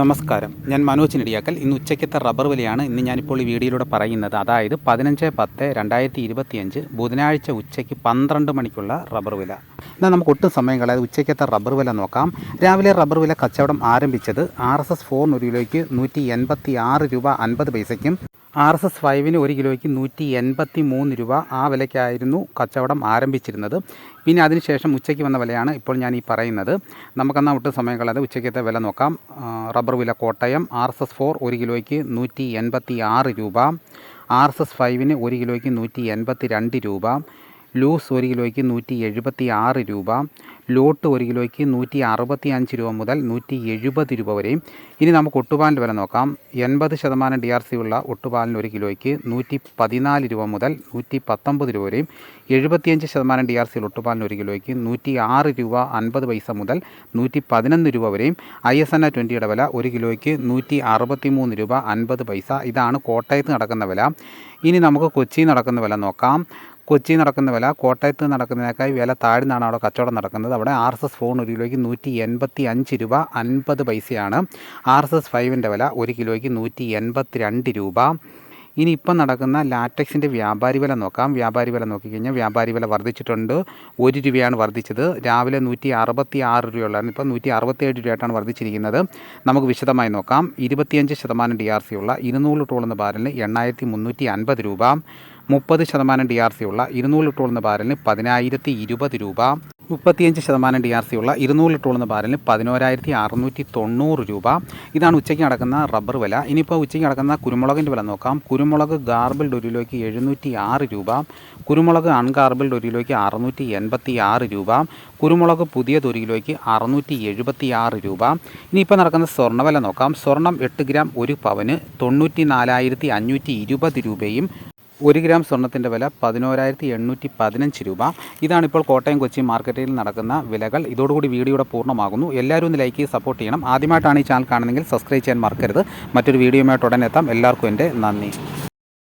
നമസ്കാരം. ഞാൻ മനോജ് നെടിയാക്കൽ. ഇന്ന് ഉച്ചയ്ക്കത്തെ റബ്ബർ വിലയാണ് ഇന്ന് ഞാനിപ്പോൾ ഈ വീഡിയോയിലൂടെ പറയുന്നത്. അതായത് പതിനഞ്ച് പത്ത് രണ്ടായിരത്തി ഇരുപത്തിയഞ്ച് ബുധനാഴ്ച ഉച്ചയ്ക്ക് പന്ത്രണ്ട് മണിക്കുള്ള റബ്ബർ വില. എന്നാൽ നമുക്ക് ഒട്ടും സമയം കളയാതെ ഉച്ചയ്ക്കത്തെ റബ്ബർ വില നോക്കാം. രാവിലെ റബ്ബർ വില കച്ചവടം ആരംഭിച്ചത് ആർ എസ് എസ് കിലോയ്ക്ക് നൂറ്റി എൺപത്തി ആറ് രൂപ അൻപത് പൈസയ്ക്കും ആർ എസ് എസ് ഫൈവിന് ഒരു കിലോയ്ക്ക് നൂറ്റി എൺപത്തി മൂന്ന് രൂപ ആ വിലയ്ക്കായിരുന്നു കച്ചവടം ആരംഭിച്ചിരുന്നത്. പിന്നെ അതിനുശേഷം ഉച്ചയ്ക്ക് വന്ന വിലയാണ് ഇപ്പോൾ ഞാൻ ഈ പറയുന്നത്. നമുക്കെന്നാൽ ഒട്ടും സമയം കളയാതെ ഉച്ചയ്ക്കത്തെ വില നോക്കാം. റബ്ബർ വില Kottayam R S S four ഒരു കിലോയ്ക്ക് നൂറ്റി എൺപത്തി ആറ് രൂപ ആർ എസ് എസ് ഫൈവിന് ഒരു കിലോയ്ക്ക് നൂറ്റി എൺപത്തി രണ്ട് രൂപ ലൂസ് ഒരു കിലോയ്ക്ക് നൂറ്റി എഴുപത്തി ആറ് രൂപ ലോട്ട് ഒരു കിലോയ്ക്ക് നൂറ്റി അറുപത്തി അഞ്ച് രൂപ മുതൽ നൂറ്റി എഴുപത് രൂപ വരെയും. ഇനി നമുക്ക് ഒട്ടുപാലിന്റെ വില നോക്കാം. എൺപത് ശതമാനം ഡി ആർ സി ഉള്ള ഒട്ടുപാലിന് ഒരു കിലോയ്ക്ക് നൂറ്റി പതിനാല് രൂപ മുതൽ നൂറ്റി പത്തൊമ്പത് രൂപ വരെയും. എഴുപത്തിയഞ്ച് ശതമാനം ഡി ആർ സി ഉള്ള ഒട്ടുപാലിന് ഒരു കിലോയ്ക്ക് നൂറ്റി ആറ് രൂപ അൻപത് പൈസ മുതൽ നൂറ്റി പതിനൊന്ന് രൂപ വരെയും. ഐ എസ് എൻ എ ട്വന്റിയുടെ വില ഒരു കിലോയ്ക്ക് നൂറ്റി അറുപത്തി മൂന്ന് രൂപ അൻപത് പൈസ. ഇതാണ് കോട്ടയത്ത് നടക്കുന്ന വില. ഇനി നമുക്ക് കൊച്ചിയിൽ നടക്കുന്ന വില നോക്കാം. കൊച്ചി നടക്കുന്ന വില കോട്ടയത്ത് നടക്കുന്നതിനേക്കാൾ വില താഴ്ന്നാണ് അവിടെ കച്ചവടം നടക്കുന്നത്. അവിടെ ആർ എസ് എസ് ഫോൺ ഒരു കിലോയ്ക്ക് നൂറ്റി എൺപത്തി അഞ്ച് രൂപ അൻപത് പൈസയാണ്. ആർ എസ് എസ് ഫൈവിന്റെ വില ഒരു കിലോയ്ക്ക് നൂറ്റി എൺപത്തി രണ്ട് രൂപ. ഇനി ഇപ്പം നടക്കുന്ന ലാറ്റക്സിന്റെ വ്യാപാരി വില നോക്കാം. വ്യാപാരി വില നോക്കിക്കഴിഞ്ഞാൽ വ്യാപാരി വില വർദ്ധിച്ചിട്ടുണ്ട്. ഒരു രൂപയാണ് വർദ്ധിച്ചത്. രാവിലെ നൂറ്റി അറുപത്തി ആറ് രൂപയുള്ളതാണ്. ഇപ്പം നൂറ്റി അറുപത്തേഴ് രൂപയായിട്ടാണ് വർദ്ധിച്ചിരിക്കുന്നത്. നമുക്ക് വിശദമായി നോക്കാം. ഇരുപത്തിയഞ്ച് ശതമാനം ഡി ആർ സി ഉള്ള ഇരുന്നൂറ് ടോളുന്ന ബാരലിന് എണ്ണായിരത്തി മുന്നൂറ്റി അൻപത് രൂപ. മുപ്പത് ശതമാനം ഡി ആർ സി ഉള്ള ഇരുന്നൂറ് ടോളുന്ന ബാരലിന് പതിനായിരത്തി ഇരുപത് രൂപ. മുപ്പത്തിയഞ്ച് ശതമാനം ഡി ആർ സി ഉള്ള ഇരുന്നൂറ് ടോളുന്ന ബാരലിന് പതിനോരായിരത്തി അറുന്നൂറ്റി തൊണ്ണൂറ് രൂപ. ഇതാണ് ഉച്ചയ്ക്ക് നടക്കുന്ന റബ്ബർ വില. ഇനിയിപ്പോൾ ഉച്ചയ്ക്ക് നടക്കുന്ന കുരുമുളകിന്റെ വില നോക്കാം. കുരുമുളക് ഗാർബിൾഡ് ഒരു എഴുന്നൂറ്റി ആറ് രൂപ. കുരുമുളക് അൺഗാർബിൾഡ് ഒരു അറുന്നൂറ്റി എൺപത്തി ആറ് രൂപ. കുരുമുളക് പുതിയ ഒരു അറുന്നൂറ്റി എഴുപത്തി ആറ് രൂപ. ഇനിയിപ്പോൾ നടക്കുന്ന സ്വർണവില നോക്കാം. സ്വർണം എട്ട് ഗ്രാം ഒരു പവന് തൊണ്ണൂറ്റി നാലായിരത്തി അഞ്ഞൂറ്റി ഇരുപത് രൂപയും ഒരു ഗ്രാം സ്വർണത്തിന്റെ വില പതിനോരായിരത്തി എണ്ണൂറ്റി പതിനഞ്ച് രൂപ. ഇതാണിപ്പോൾ കോട്ടയം കൊച്ചി മാർക്കറ്റിൽ നടക്കുന്ന വിലകൾ. ഇതോടുകൂടി വീഡിയോയുടെ പൂർണമാകുന്നു. എല്ലാവരും ഒന്ന് ലൈക്ക് ചെയ്ത് സപ്പോർട്ട് ചെയ്യണം. ആദ്യമായിട്ടാണ് ഈ ചാനൽ കാണുന്നതെങ്കിൽ സബ്സ്ക്രൈബ് ചെയ്യാൻ മറക്കരുത്. മറ്റൊരു വീഡിയോയുമായിട്ട് ഉടനെ എത്താം. എല്ലാവർക്കും എന്റെ നന്ദി.